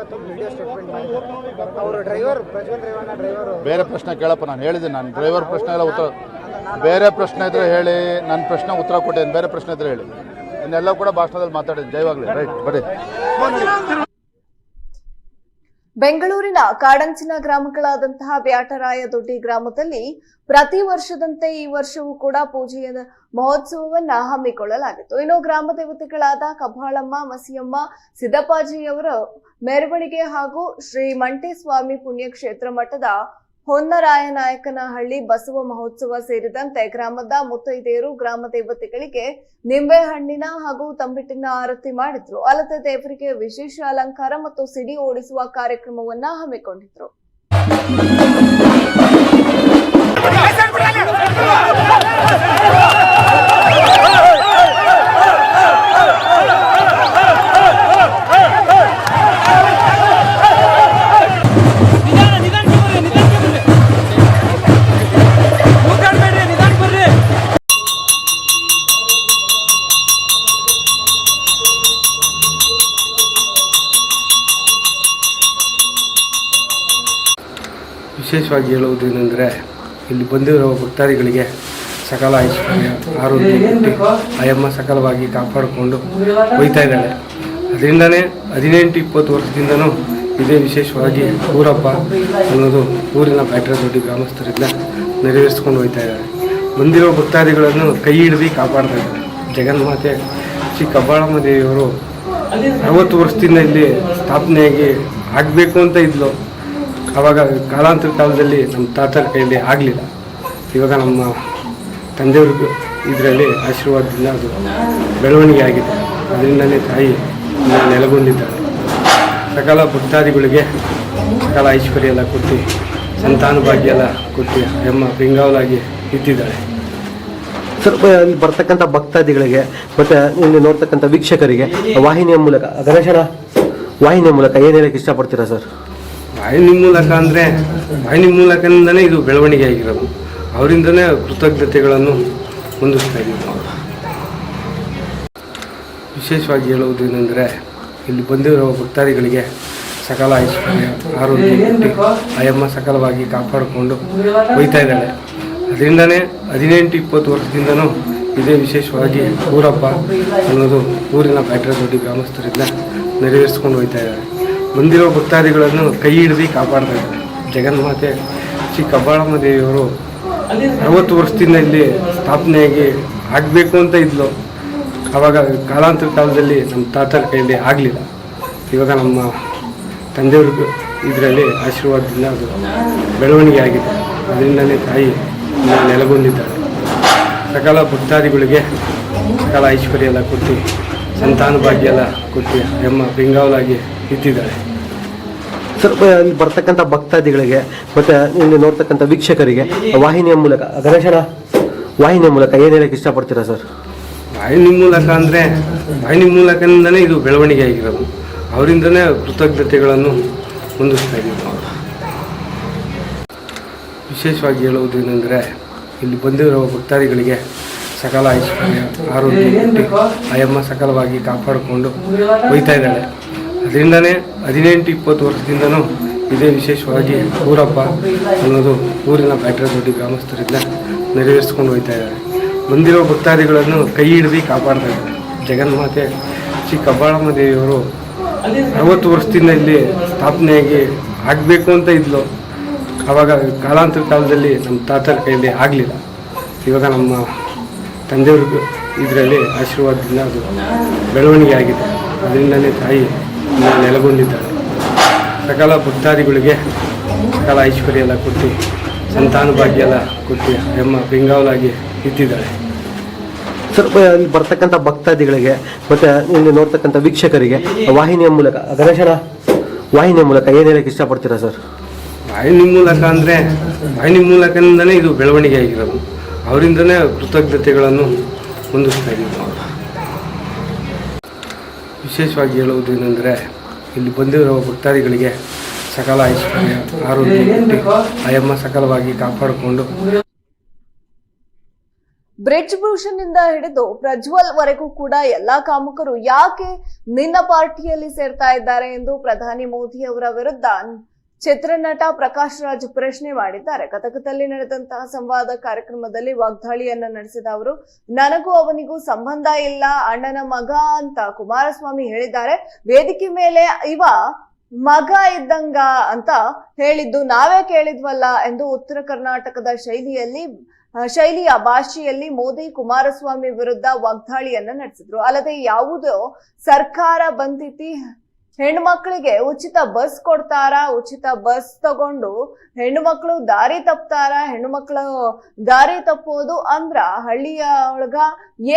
ಬೇರೆ ಪ್ರಶ್ನೆ ಕೇಳಪ್ಪ ನಾನು ಹೇಳಿದ್ದೀನಿ. ನಾನು ಡ್ರೈವರ್ ಪ್ರಶ್ನೆ ಎಲ್ಲ ಉತ್ತರ ಬೇರೆ ಪ್ರಶ್ನೆ ಇದ್ರೆ ಹೇಳಿ ನನ್ನ ಪ್ರಶ್ನೆ ಉತ್ತರ ಕೊಟ್ಟೇನು ಬೇರೆ ಪ್ರಶ್ನೆ ಇದ್ರೆ ಹೇಳಿ. ಇನ್ನೆಲ್ಲ ಕೂಡ ಭಾಷಣದಲ್ಲಿ ಮಾತಾಡಿದ್ದೀನಿ. ಜೈವಾಗ್ಲಿ ರೈಟ್ ಬರೀ ಬೆಂಗಳೂರಿನ ಕಾಡಂಚಿನ ಗ್ರಾಮಗಳಾದಂತಹ ಬ್ಯಾಟರಾಯ ದೊಡ್ಡಿ ಗ್ರಾಮದಲ್ಲಿ ಪ್ರತಿ ವರ್ಷದಂತೆ ಈ ವರ್ಷವೂ ಕೂಡ ಪೂಜೆಯ ಮಹೋತ್ಸವವನ್ನ ಹಮ್ಮಿಕೊಳ್ಳಲಾಗಿತ್ತು. ಇನ್ನು ಗ್ರಾಮ ದೇವತೆಗಳಾದ ಕಬ್ಬಾಳಮ್ಮ ಮಸಿಯಮ್ಮ, ಸಿದ್ದಪ್ಪಾಜಿಯವರ ಮೆರವಣಿಗೆ ಹಾಗೂ ಶ್ರೀ ಮಂಟೇಸ್ವಾಮಿ ಪುಣ್ಯಕ್ಷೇತ್ರ ಮಠದ ಹೊನ್ನರಾಯನಾಯಕನಹಳ್ಳಿ ಬಸವ ಮಹೋತ್ಸವ ಸೇರಿದಂತೆ ಗ್ರಾಮದ ಮುತ್ತೈದೆಯರು, ಗ್ರಾಮ ದೇವತೆಗಳಿಗೆ ನಿಂಬೆ ಹಣ್ಣಿನ ಹಾಗೂ ತಂಬಿಟ್ಟಿನ ಆರತಿ ಮಾಡಿದ್ರು. ಅಲ್ಲದೆ ದೇವರಿಗೆ ವಿಶೇಷ ಅಲಂಕಾರ ಮತ್ತು ಸಿಡಿ ಓಡಿಸುವ ಕಾರ್ಯಕ್ರಮವನ್ನ ಹಮ್ಮಿಕೊಂಡಿದ್ರು. ವಿಶೇಷವಾಗಿ ಹೇಳುವುದೇನೆಂದರೆ, ಇಲ್ಲಿ ಬಂದಿರುವ ಭಕ್ತಾದಿಗಳಿಗೆ ಸಕಲ ಐಶ್ವರ್ಯ, ಆರೋಗ್ಯ ಆಯಮ್ಮ ಸಕಲವಾಗಿ ಕಾಪಾಡಿಕೊಂಡು ಹೋಯ್ತಾ ಇದ್ದಾಳೆ. ಅದರಿಂದನೇ ಹದಿನೆಂಟು, ಇಪ್ಪತ್ತು ವರ್ಷದಿಂದನೂ ಇದೇ ವಿಶೇಷವಾಗಿ ಊರಪ್ಪ ಅನ್ನೋದು ಊರಿನ ದೊಡ್ಡ ಗ್ರಾಮಸ್ಥರಿಂದ ನೆರವೇರಿಸ್ಕೊಂಡು ಹೋಯ್ತಾ ಇದ್ದಾರೆ ಬಂದಿರೋ ಭಕ್ತಾದಿಗಳನ್ನು ಕೈ ಹಿಡಿದು ಕಾಪಾಡ್ತಾ ಇದ್ದಾರೆ ಜಗನ್ಮಾತೆ ಶ್ರೀ ಕಬ್ಬಾಳಮ್ಮ ದೇವಿಯವರು ಅರವತ್ತು ವರ್ಷದಿಂದ ಇಲ್ಲಿ ಸ್ಥಾಪನೆಯಾಗಿ ಆಗಬೇಕು ಅಂತ ಇದ್ಲು. ಆವಾಗ ಕಾಲಾಂತರ ಕಾಲದಲ್ಲಿ ನಮ್ಮ ತಾತರ ಕೈಯಲ್ಲಿ ಆಗಲಿಲ್ಲ. ಇವಾಗ ನಮ್ಮ ತಂದೆಯವ್ರಿಗೂ ಇದರಲ್ಲಿ ಆಶೀರ್ವಾದದಿಂದ ಅದು ಬೆಳವಣಿಗೆ ಆಗಿದೆ. ಅದರಿಂದಲೇ ತಾಯಿ ನೆಲೆಗೊಂಡಿದ್ದಾಳೆ. ಸಕಲ ಭಕ್ತಾದಿಗಳಿಗೆ ಸಕಲ ಐಶ್ವರ್ಯ ಎಲ್ಲ ಕೊಟ್ಟು ಸಂತಾನ ಭಾಗ್ಯ ಎಲ್ಲ ಕೊಟ್ಟು ಎಮ್ಮ ಬೆಂಗಾವಲಾಗಿ ಇದ್ದಿದ್ದಾರೆ ಅಲ್ಲಿ ಇಲ್ಲಿ ಬರ್ತಕ್ಕಂಥ ಭಕ್ತಾದಿಗಳಿಗೆ ಮತ್ತೆ ಇಲ್ಲಿ ನೋಡ್ತಕ್ಕಂಥ ವೀಕ್ಷಕರಿಗೆ ವಾಹಿನಿಯ ಮೂಲಕ, ಗಣೇಶನ ವಾಹಿನಿಯ ಮೂಲಕ ಏನು ಹೇಳಕ್ಕೆ ಇಷ್ಟಪಡ್ತೀರಾ ಸರ್? ವಾಹಿನಿ ಮೂಲಕ ಅಂದರೆ ವಾಹಿನಿ ಮೂಲಕದಿಂದನೇ ಇದು ಬೆಳವಣಿಗೆ ಆಗಿರೋದು. ಅವರಿಂದನೇ ಕೃತಜ್ಞತೆಗಳನ್ನು ಹೊಂದಿಸ್ತಾ ಇದ್ದೀವಿ ನಾವು. ವಿಶೇಷವಾಗಿ ಹೇಳುವುದೇನೆಂದರೆ, ಇಲ್ಲಿ ಬಂದಿರುವ ಭಕ್ತಾದಿಗಳಿಗೆ ಸಕಲ ಐಶ್ವರ್ಯ, ಆರೋಗ್ಯ ಆಯಮ್ಮ ಸಕಲವಾಗಿ ಕಾಪಾಡಿಕೊಂಡು ಹೋಯ್ತಾ ಇದ್ದಾಳೆ. ಅದರಿಂದನೇ ಹದಿನೆಂಟು, ಇಪ್ಪತ್ತು ವರ್ಷದಿಂದನೂ ಇದೇ ವಿಶೇಷವಾಗಿ ಊರಪ್ಪ ಅನ್ನೋದು ಊರಿನ ಬ್ಯಾಟ್ರ ಗ್ರಾಮಸ್ಥರಿಂದ ನೆರವೇರಿಸ್ಕೊಂಡು ಹೋಯ್ತಾ ಇದ್ದಾರೆ. ಬಂದಿರೋ ಭಕ್ತಾದಿಗಳನ್ನು ಕೈ ಹಿಡಿದು ಕಾಪಾಡ್ತಾ ಜಗನ್ಮಾತೆ ಶ್ರೀ ಕಬ್ಬಾಳಮ್ಮ ದೇವಿಯವರು ಅರವತ್ತು ವರ್ಷದಿಂದ ಇಲ್ಲಿ ಸ್ಥಾಪನೆಯಾಗಿ ಆಗಬೇಕು ಅಂತ ಇದ್ಲು. ಆವಾಗ ಕಾಲಾಂತರ ಕಾಲದಲ್ಲಿ ನಮ್ಮ ತಾತರ ಕೈಯಲ್ಲಿ ಆಗಲಿಲ್ಲ. ಇವಾಗ ನಮ್ಮ ತಂದೆಯವ್ರಿಗೂ ಇದರಲ್ಲಿ ಆಶೀರ್ವಾದದಿಂದ ಅದು ಬೆಳವಣಿಗೆ ಆಗಿದೆ. ಅದರಿಂದಲೇ ತಾಯಿ ನೆಲೆಗೊಂಡಿದ್ದಾರೆ. ಸಕಲ ಭಕ್ತಾದಿಗಳಿಗೆ ಸಕಲ ಐಶ್ವರ್ಯ ಎಲ್ಲ ಕೊಟ್ಟು ಸಂತಾನ ಭಾಗ್ಯ ಎಲ್ಲ ಕೊಟ್ಟು ಎಮ್ಮ ಬೆಂಗಾವಲಾಗಿ ಇದ್ದಿದ್ದಾಳೆ ಸರ್ ಇಲ್ಲಿ ಬರ್ತಕ್ಕಂಥ ಭಕ್ತಾದಿಗಳಿಗೆ ಮತ್ತೆ ಇಲ್ಲಿ ನೋಡ್ತಕ್ಕಂಥ ವೀಕ್ಷಕರಿಗೆ ವಾಹಿನಿಯ ಮೂಲಕ ಗಣೇಶನ ವಾಹಿನಿಯ ಮೂಲಕ ಏನು ಹೇಳಕ್ಕೆ ಇಷ್ಟಪಡ್ತೀರಾ ಸರ್? ವಾಹಿನಿ ಮೂಲಕ ಅಂದರೆ, ವಾಹಿನಿ ಮೂಲಕದಿಂದಲೇ ಇದು ಬೆಳವಣಿಗೆ ಆಗಿರೋದು. ಅವರಿಂದನೇ ಕೃತಜ್ಞತೆಗಳನ್ನು ಹೊಂದಿಸ್ತಾ ಇದ್ದೀವಿ ವಿಶೇಷವಾಗಿ ಹೇಳುವುದೇನೆಂದರೆ, ಇಲ್ಲಿ ಬಂದಿರುವ ಭಕ್ತಾದಿಗಳಿಗೆ ಸಕಲ ಐಶ್ವರ್ಯ, ಆರೋಗ್ಯ ಆಯಮ್ಮ ಸಕಲವಾಗಿ ಕಾಪಾಡಿಕೊಂಡು ಹೋಯ್ತಾ ಇದ್ದಾಳೆ. ಅದರಿಂದನೇ ಹದಿನೆಂಟು, ಇಪ್ಪತ್ತು ವರ್ಷದಿಂದನೂ ಇದೇ ವಿಶೇಷವಾಗಿ ಊರಪ್ಪ ಅನ್ನೋದು ಊರಿನ ಬ್ಯಾಟ್ರಿ ದೊಡ್ಡ ಗ್ರಾಮಸ್ಥರಿಂದ ನೆರವೇರಿಸ್ಕೊಂಡು ಹೋಗ್ತಾ ಇದ್ದಾರೆ. ಬಂದಿರೋ ಭಕ್ತಾದಿಗಳನ್ನು ಕೈ ಹಿಡಿದು ಕಾಪಾಡ್ತಾ ಇದ್ದಾರೆ. ಜಗನ್ಮಾತೆ ಶ್ರೀ ಕಬ್ಬಾಳಮ್ಮ ದೇವಿಯವರು ಅರವತ್ತು ವರ್ಷದಿಂದ ಇಲ್ಲಿ ಸ್ಥಾಪನೆಯಾಗಿ ಆಗಬೇಕು ಅಂತ ಇದ್ಲು. ಆವಾಗ ಕಾಲಾಂತರ ಕಾಲದಲ್ಲಿ ನಮ್ಮ ತಾತರ ಕೈಯಲ್ಲಿ ಆಗಲಿಲ್ಲ. ಇವಾಗ ನಮ್ಮ ತಂದೆಯವ್ರಿಗೂ ಇದರಲ್ಲಿ ಆಶೀರ್ವಾದದಿಂದ ಅದು ಬೆಳವಣಿಗೆ ಆಗಿದೆ. ಅದರಿಂದಲೇ ತಾಯಿ ಇಲ್ಲಿ ನೆಲೆಗೊಂಡಿದ್ದಾಳೆ ಸಕಲ ಭಕ್ತಾದಿಗಳಿಗೆ ಸಕಲ ಐಶ್ವರ್ಯ ಎಲ್ಲ ಕೊಟ್ಟು ಸಂತಾನ ಭಾಗ್ಯ ಎಲ್ಲ ಕೊಟ್ಟು ಎಮ್ಮ ಬೆಂಗಾವಲಾಗಿ ಇದ್ದಿದ್ದಾಳೆ ಸ್ವಲ್ಪ ಇಲ್ಲಿ ಬರ್ತಕ್ಕಂಥ ಭಕ್ತಾದಿಗಳಿಗೆ ಮತ್ತೆ ಇಲ್ಲಿ ನೋಡ್ತಕ್ಕಂಥ ವೀಕ್ಷಕರಿಗೆ ವಾಹಿನಿಯ ಮೂಲಕ ಗಣೇಶನ ವಾಹಿನಿಯ ಮೂಲಕ ಏನು ಹೇಳಕ್ಕೆ ಇಷ್ಟಪಡ್ತೀರಾ ಸರ್ ವಾಹಿನಿ ಮೂಲಕ ಅಂದರೆ ವಾಹಿನಿ ಮೂಲಕದಿಂದಲೇ ಇದು ಬೆಳವಣಿಗೆ ಆಗಿರೋದು. ಅವರಿಂದನೇ ಕೃತಜ್ಞತೆಗಳನ್ನು ಹೊಂದಿಸ್ತಾ ಇದ್ದೀವಿ ವಿಶೇಷವಾಗಿ ಹೇಳುವುದೇನೆಂದರೆ, ಇಲ್ಲಿ ಬಂದಿರುವ ಭಕ್ತಾದಿಗಳಿಗೆ ಸಕಲ ಐಶ್ವರ್ಯ, ಆರೋಗ್ಯ ಆಯಮ್ಮ ಸಕಲವಾಗಿ ಕಾಪಾಡಿಕೊಂಡು. ಬ್ರಿಡ್ಜ್ ಭೂಷಣ್ ಇಂದ ಹಿಡಿದು ಪ್ರಜ್ವಲ್ ವರೆಗೂ ಕೂಡ ಎಲ್ಲಾ ಕಾಮಕರು ಯಾಕೆ ನಿನ್ನ ಪಾರ್ಟಿಯಲ್ಲಿ ಸೇರ್ತಾ ಇದ್ದಾರೆ ಎಂದು ಪ್ರಧಾನಿ ಮೋದಿ ಅವರ ವಿರುದ್ಧ ಚಿತ್ರನಟ ಪ್ರಕಾಶ್ ರಾಜ್ ಪ್ರಶ್ನೆ ಮಾಡಿದ್ದಾರೆ. ಕಥಕದಲ್ಲಿ ನಡೆದಂತಹ ಸಂವಾದ ಕಾರ್ಯಕ್ರಮದಲ್ಲಿ ವಾಗ್ದಾಳಿಯನ್ನ ನಡೆಸಿದ ಅವರು, ನನಗೂ ಅವನಿಗೂ ಸಂಬಂಧ ಇಲ್ಲ, ಅಣ್ಣನ ಮಗ ಅಂತ ಕುಮಾರಸ್ವಾಮಿ ಹೇಳಿದ್ದಾರೆ. ವೇದಿಕೆ ಮೇಲೆ ಇವ ಮಗ ಇದ್ದಂಗ ಅಂತ ಹೇಳಿದ್ದು ನಾವೇ ಕೇಳಿದ್ವಲ್ಲ ಎಂದು ಉತ್ತರ ಕರ್ನಾಟಕದ ಶೈಲಿಯಲ್ಲಿ, ಶೈಲಿಯ ಭಾಷೆಯಲ್ಲಿ ಮೋದಿ ಕುಮಾರಸ್ವಾಮಿ ವಿರುದ್ಧ ವಾಗ್ದಾಳಿಯನ್ನ ನಡೆಸಿದ್ರು. ಅಲ್ಲದೆ ಯಾವುದೋ ಸರ್ಕಾರ ಬಂದಿತಿ ಹೆಣ್ಮಕ್ಳಿಗೆ ಉಚಿತ ಬಸ್ ಕೊಡ್ತಾರ, ಉಚಿತ ಬಸ್ ತಗೊಂಡು ಹೆಣ್ಣು ಮಕ್ಕಳು ದಾರಿ ತಪ್ತಾರ ಹೆಣ್ಣು ಮಕ್ಕಳು ದಾರಿ ತಪ್ಪೋದು ಅಂದ್ರ ಹಳ್ಳಿಯ ಒಳಗ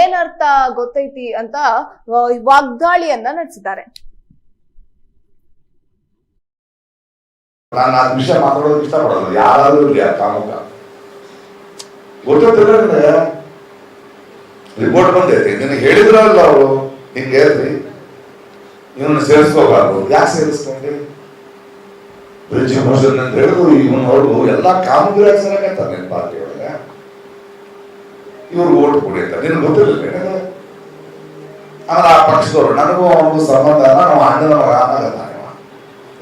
ಏನರ್ಥ ಗೊತ್ತೈತಿ ಅಂತ ವಾಗ್ದಾಳಿಯನ್ನ ನಡೆಸಿದ್ದಾರೆ. ನಾನು ಅದು ವಿಷಯ ಮಾತಾಡೋದಕ್ಕೆ ಇಷ್ಟಪಡೋದು ಯಾರಾದ್ರೂ ಇರಲಿ ಆ ಕಾಮಕ. ಗೊತ್ತಿಲ್ಲ ರಿಪೋರ್ಟ್ ಬಂದೈತಿ, ನಿನಗೆ ಹೇಳಿದ್ರಲ್ಲ ಅವರು ಹಿಂಗೆ ಹೇಳ್ರಿ. ಇವನ್ನ ಸೇರಿಸ್ಕೋಬಾರ್ದು. ಯಾಕೆ ಸೇರಿಸ್ಕೊಂಡ್ರಿ? ಬ್ರಿಜ್ ಮೋಷನ್ ಅಂತ ಹೇಳಿದ್ರು ಇವನು ಹೊರಡು ಎಲ್ಲ ಕಾಮಗಾರಿ ಸೇರಕತ್ತಾರೆ ನಿನ್ನ ಪಾರ್ಟಿ ಒಳಗೆ. ಇವ್ರಿಗೆ ಓಟ್ ಕೊಡಿ ಅಂತ ನಿನ್ ಗೊತ್ತಿರಲಿಲ್ಲ ನಿನಗೆ? ಆಮೇಲೆ ಆ ಪಕ್ಷದವರು ನನಗೂ ಅವನಿಗೂ ಸಂಬಂಧ ನಾವು ಅಣ್ಣನ ಮಗ ಅನ್ನಗಲ್ಲ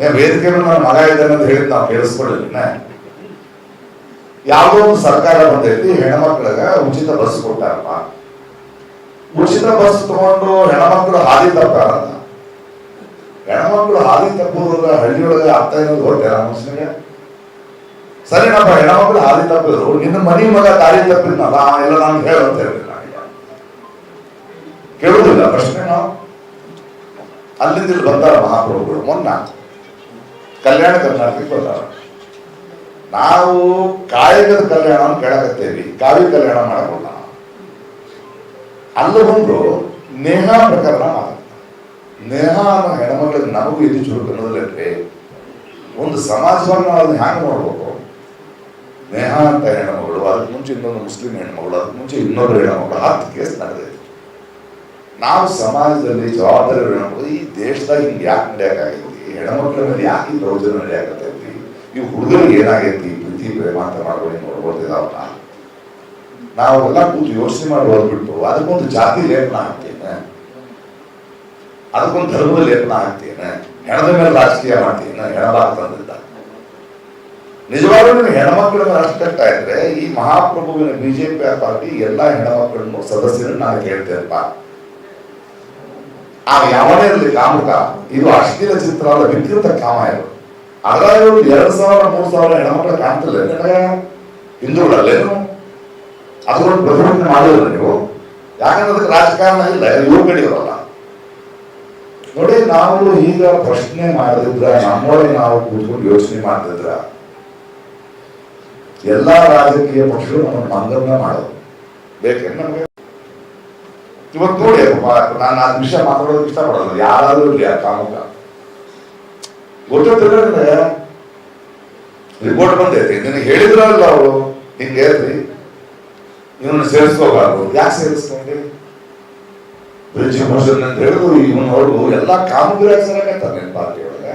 ಏನ್ ವೇದಿಕೆ ಮೇಲೆ ನನ್ನ ಮಗ ಇದ್ದಾನೆ ಅಂತ ಹೇಳಿದ್ ನಾವು ಕೇಳಿಸ್ಕೊಳ್ಳಿಲ್ಲ ಯಾವುದೋ ಒಂದು ಸರ್ಕಾರ ಬಂದೈತಿ ಹೆಣ್ಮಕ್ಳಿಗೆ ಉಚಿತ ಬಸ್ ಕೊಟ್ಟಾರಪ್ಪ. ಉಚಿತ ಬಸ್ ತಗೊಂಡು ಹೆಣ್ಮಕ್ಳು ಹಾದಿ ತಪ್ಪಾರಲ್ಲ ಹೆಣ್ಮಕ್ಳು ಹಾದಿ ತಪ್ಪುದ್ರ ಹಳ್ಳಿಯೊಳಗೆ ಆಗ್ತಾ ಇರೋದು ಗೊತ್ತೇನ ಮುಸ್ಲಿಮ್ಗೆ ಸರಿ ನಮ್ಮ ಹೆಣ್ಮಕ್ಳು ಹಾದಿ ತಪ್ಪಿದ್ರು. ನಿನ್ನ ಮನಿ ಮಗ ದಾರಿ ತಪ್ಪಿದ್ನಲ್ಲ ಎಲ್ಲ ನಾನು ಹೇಳಂತ ಅಂತ ನನಗೆ. ಕೇಳುವುದಿಲ್ಲ ಪ್ರಶ್ನೆ ನಾವು. ಅಲ್ಲಿಂದ ಇಲ್ಲಿ ಬಂದಾರ ಮಹಾಪ್ರಭುಗಳು. ಮೊನ್ನ ಕಲ್ಯಾಣ ಕರ್ನಾಟಕಕ್ಕೆ ಬಂದಾರ. ನಾವು ಕಾಯಕದ ಕಲ್ಯಾಣ ಕೇಳಕತ್ತೇವಿ, ಕಾವ್ಯ ಕಲ್ಯಾಣ ಮಾಡಬಹುದು ಅಲ್ಲಿ ಬಂದು ನೇಹ ಪ್ರಕರಣ ಮಾಡ ನೇಹ ಅನ್ನೋ ಹೆಣ್ಮಕ್ಳಿಗೆ ನಮಗೂ ಇದು ಚುರುಕು ಅನ್ನೋದಿಲ್ಲರಿ ಒಂದು ಸಮಾಜವನ್ನು ಅದನ್ನು ಹ್ಯಾಂಗ್ ಮಾಡ್ಬೇಕು ನೇಹ ಅಂತ ಹೆಣ್ಮಗಳು, ಅದಕ್ಕೆ ಮುಂಚೆ ಇನ್ನೊಂದು ಮುಸ್ಲಿಂ ಹೆಣ್ಮಗಳು, ಅದಕ್ಕೆ ಮುಂಚೆ ಇನ್ನೊಬ್ರು ಹೆಣ್ಮಗಳು, ಹತ್ತು ಕೇಸ್ ನಡೆದೈತಿ ನಾವು ಸಮಾಜದಲ್ಲಿ ಜವಾಬ್ದಾರಿ ಹೇಳ್ಬೋದು ಈ ದೇಶದಾಗ ಹಿಂಗೆ ಯಾಕೆ ನಡೆಯಕ್ಕಾಗೈತಿ ಹೆಣ್ಮಕ್ಳ ಮೇಲೆ ಯಾಕೆ ಈ ಪ್ರವಚನ ನಡೆಯಾಕತ್ತೈತಿ? ಈ ಹುಡುಗರಿಗೆ ಏನಾಗೈತಿ? ಪ್ರೀತಿ, ಪ್ರೇಮ ಅಂತ ಮಾಡ್ಕೊಂಡು ನೋಡ್ಬೋದಿದಾವಲ್ಲ ನಾವೆಲ್ಲ ಕೂತು ಯೋಚನೆ ಮಾಡಿ ಬಿಟ್ಟು ಅದಕ್ಕೊಂದು ಜಾತಿ ಲೇಪನ ಹಾಕ್ತೇನೆ ಅದಕ್ಕೊಂದು ಧರ್ಮದ ಲೇಪನ ಹಾಕ್ತೇನೆ ಹೆಣದ ಮೇಲೆ ರಾಜಕೀಯ ಮಾಡ್ತೀನಿ ಹೆಣಬಾಗ ತಂದಿದ್ದ ನಿಜವಾಗ್ಲೂ ನೀವು ಹೆಣ್ಮಕ್ಳ ಮೇಲೆ ಅಷ್ಟು ಕಷ್ಟ ಇದ್ರೆ ಈ ಮಹಾಪ್ರಭುವಿನ ಬಿಜೆಪಿ ಪಾರ್ಟಿ ಎಲ್ಲಾ ಹೆಣ್ಮಕ್ಳನ್ನು ಸದಸ್ಯರನ್ನು ನಾನು ಕೇಳ್ತೇನಪ್ಪ ಆ ಯಾವನೇ ಇರಲಿ ಕಾಮುಕ, ಇದು ಅಶ್ಲೀಲ ಚಿತ್ರ ಅಲ್ಲ, ವಿಕೃತ ಕಾಮ ಇದು. ಅದ್ರಾಗ ಎರಡ್ ಸಾವಿರ, ಮೂರ್ ಸಾವಿರ ಹೆಣ್ಮಕ್ಳ ಕಾಣ್ತಿಲ್ಲ. ಹಿಂದೂಗಳಲ್ಲೇನು? ಅದರೊಂದು ಪ್ರತಿಭಟನೆ ಮಾಡಿಲ್ಲ ನೀವು. ಯಾಕಂದ್ರೆ ಅದಕ್ಕೆ ರಾಜಕಾರಣ ಇಲ್ಲ, ಇವ್ರ ಕಡೆ ಇರೋಲ್ಲ ನೋಡಿ, ನಾವು ಈಗ ಪ್ರಶ್ನೆ ಮಾಡಿದ್ರ ನಮ್ಮೊಳಗೆ ನಾವು ಕೂತ್ಕೊಂಡು ಯೋಚನೆ ಮಾಡ್ತಿದ್ರ ಎಲ್ಲಾ ರಾಜಕೀಯ ಪಕ್ಷಗಳು ನಮ್ಮ ಮಂಗನ್ನ ಮಾಡೋದು. ಬೇಕೇ ನಮಗೆ? ಇವತ್ತು ನೋಡಿ ನಾನು ಅದ್ ವಿಷಯ ಮಾತಾಡೋದಕ್ಕೆ ಇಷ್ಟಪಡೋದು ಯಾರಾದ್ರೂ ಇರಲಿ ಆ ಕಾಮಕ. ರಿಪೋರ್ಟ್ ಬಂದೈತಿ ನಿನಗೆ ಹೇಳಿದ್ರಲ್ಲ ಅವರು, ಹಿಂಗೆ ಹೇಳ್ರಿ. ಇವನ್ನ ಸೇರಿಸ್ಕೋಬಾರ್ದು. ಯಾಕೆ ಸೇರಿಸ್ಕೊಂಡ್ರಿ? ಅಂತ ಹೇಳಿದ್ರು ಇವನವರು ಎಲ್ಲ ಕಾಮಗಾರಿ ಸೇರಕತ್ತಾರೆ ನಿನ್ನ ಪಾರ್ಟಿ ಒಳಗೆ.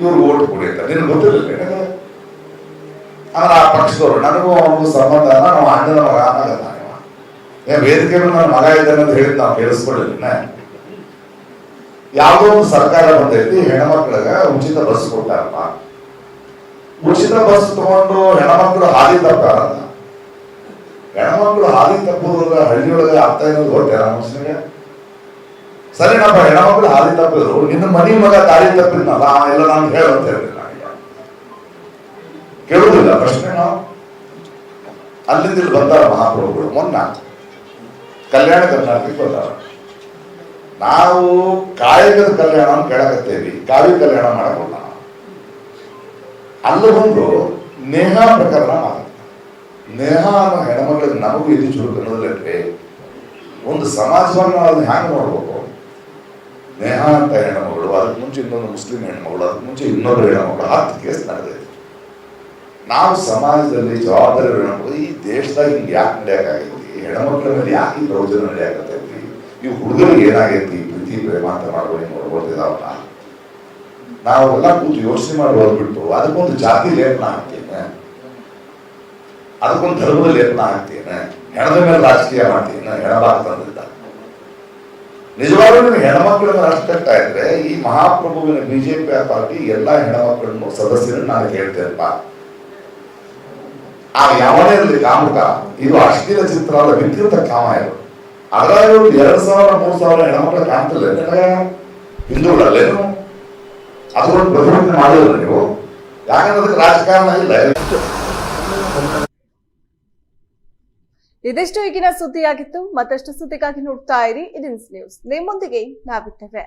ಇವ್ರು ಓಟ್ ಕೊಡಿ ಅಂತ ಗೊತ್ತಿರಲಿಲ್ಲ ಆಮೇಲೆ ಆ ಪಕ್ಷದವರು, ನನಗೂ ಅವನು ಸಂಬಂಧ ನಾವು ಅಣ್ಣನ ಮಗ ಅನ್ನಗಲ್ಲ ನೀವು ವೇದಿಕೆ ನನ್ನ ಮಗ ಇದ್ದಾನೆ ಅಂತ ಹೇಳಿದ್ ನಾವು ಕೇಳಿಸ್ಕೊಳ್ಳಿಲ್ಲ ಯಾವುದೋ ಒಂದು ಸರ್ಕಾರ ಬಂದೈತಿ, ಹೆಣ್ಮಕ್ಳಿಗೆ ಉಚಿತ ಬಸ್ ಕೊಟ್ಟಾರಪ್ಪ ಉಚಿತ ಬಸ್ ತಗೊಂಡು ಹೆಣ್ಮಕ್ಳು ಹಾದಿ ತಪ್ಪಾರಲ್ಲ ಹೆಣ್ಮಕ್ಳು ಹಾದಿ ತಪ್ಪುದ್ರ ಹಳ್ಳಿಯೊಳಗೆ ಆಗ್ತಾ ಇರೋದು ಹೊಟ್ಟೆ ಸರಿ ನಮ್ಮ ಹೆಣ್ಮಕ್ಳು ಹಾದಿ ತಪ್ಪಿದ್ರು, ನಿನ್ನ ಮನಿ ಮಗ ದಾರಿ ತಪ್ಪಿದ್ನಲ್ಲ ಎಲ್ಲ ನಾನು ಹೇಳಂತ ಅಂತ ನನಗೆ. ಕೇಳುವುದಿಲ್ಲ ಪ್ರಶ್ನೆ ನಾವು? ಅಲ್ಲಿಂದ ಇಲ್ಲಿ ಬಂದಾರ ಮಹಾಪ್ರಭುಗಳು, ಮೊನ್ನ ಕಲ್ಯಾಣ ಕರ್ನಾಟಕಕ್ಕೆ ಬಂದಾರ. ನಾವು ಕಾಯಕದ ಕಲ್ಯಾಣ ಅಂತ ಕೇಳಕತ್ತೇವಿ, ಕಾವ್ಯ ಕಲ್ಯಾಣ ಮಾಡಕೊಂಡ ಅಲ್ಲಿ ಬಂದು ನೇಹ ಪ್ರಕರಣ ಮಾಡ ನೇಹ ಅನ್ನೋ ಹೆಣ್ಮಕ್ಳಿಗೆ ನಮಗೂ ಇದು ಚುರುಕು ಅನ್ನೋದಿಲ್ಲರಿ ಒಂದು ಸಮಾಜವನ್ನು ಅದನ್ನ ಹ್ಯಾಂಗ್ ಮಾಡ್ಬೇಕು ನೇಹ ಅಂತ ಹೆಣ್ಮಗಳು, ಅದಕ್ಕೆ ಮುಂಚೆ ಇನ್ನೊಂದು ಮುಸ್ಲಿಂ ಹೆಣ್ಮಗಳು, ಅದಕ್ಕೆ ಮುಂಚೆ ಇನ್ನೊಬ್ಬರು ಹೆಣ್ಮಗಳು ಹತ್ತು ಕೇಸ್ ನಡೆದೈತಿ ನಾವು ಸಮಾಜದಲ್ಲಿ ಜವಾಬ್ದಾರಿ ಹೆಣ್ಮಗಳು ಈ ದೇಶದಾಗ ಹಿಂಗೆ ಯಾಕೆ ನಡೆಯಕ್ಕಾಗೈತಿ ಹೆಣ್ಮಕ್ಳ ಮೇಲೆ ಯಾಕೆ ಈ ಪ್ರವಚನ ನಡೆಯಕತ್ತೈತಿ? ಇವು ಹುಡುಗರಿಗೆ ಏನಾಗೈತಿ? ಪ್ರೀತಿ, ಪ್ರೇಮ ಅಂತ ಮಾಡ್ಕೊಂಡು ನಾವು ನಾವೆಲ್ಲ ಕೂತು ಯೋಚನೆ ಮಾಡಿ ಹೋಗ್ಬಿಟ್ಟು ಅದಕ್ಕೊಂದು ಜಾತಿ ಲೇಪನ ಹಾಕ್ತೇನೆ ಅದಕ್ಕೊಂದು ಧರ್ಮದಲ್ಲಿ ಯತ್ನ ಆಗ್ತೀನಿ ಹೆಣದ ಮೇಲೆ ರಾಜಕೀಯ ಮಾಡ್ತೇನೆ ಹೆಣಬಾಗ ತಂದಿದ್ದ ನಿಜವಾಗ್ಲೂ ನೀವು ಹೆಣ್ಮಕ್ಳ ಇದ್ರೆ ಈ ಮಹಾಪ್ರಭುವಿನ ಬಿಜೆಪಿ ಪಾರ್ಟಿ ಎಲ್ಲಾ ಹೆಣ್ಮಕ್ಳನ್ನು ಸದಸ್ಯರನ್ನು ನಾನು ಕೇಳ್ತೇನಪ್ಪ ಆ ಯಾವನೇ ಇರಲಿ, ಕಾಮುಕ, ಇದು ಅಶ್ಲೀಲ ಚಿತ್ರ ಅಲ್ಲ ವಿಕೃತ ಕಾಮ ಇದು. ಅದ್ರಾಗ ಎರಡ್ ಸಾವಿರ, ಮೂರ್ ಸಾವಿರ ಹೆಣ್ಮಕ್ಳ ಕಾಣ್ತಿಲ್ಲ ಹಿಂದೂಗಳಲ್ಲೇನು? ಅದರೊಂದು ಪ್ರತಿಭಟನೆ ಮಾಡಿದ್ರು ನೀವು. ಯಾಕಂದ್ರೆ ಅದಕ್ಕೆ ರಾಜಕಾರಣ ಇಲ್ಲ. ಇದಿಷ್ಟು ಈಗಿನ ಸುದ್ದಿಯಾಗಿತ್ತು. ಮತ್ತಷ್ಟು ಸುದ್ದಿಗಾಗಿ ನೋಡ್ತಾ ಇರಿ. ಇದಿನ್ಸ್ ನ್ಯೂಸ್. ನಿಮ್ಮೊಂದಿಗೆ ನಾವಿದ್ದೇವೆ.